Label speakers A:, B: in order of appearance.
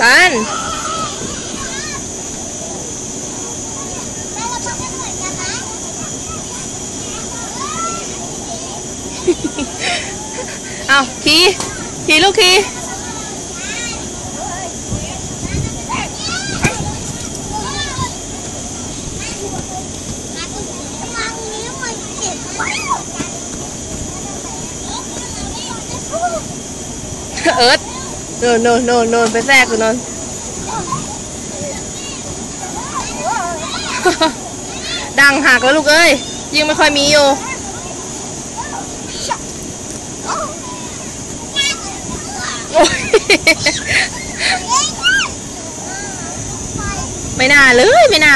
A: ตัน
B: เราทำไม่เหมือนกันนะ
A: เอาขี่ขี่ลูกขี่
B: ทางนี้มันเอิ
A: ร์ด โนนโนนโนนโนนไปแทรกกูนนดังหักแล้วลูกเอ้ยยังไม่ค่อยมีอยู่โยไม่น่าเลยไม่น่า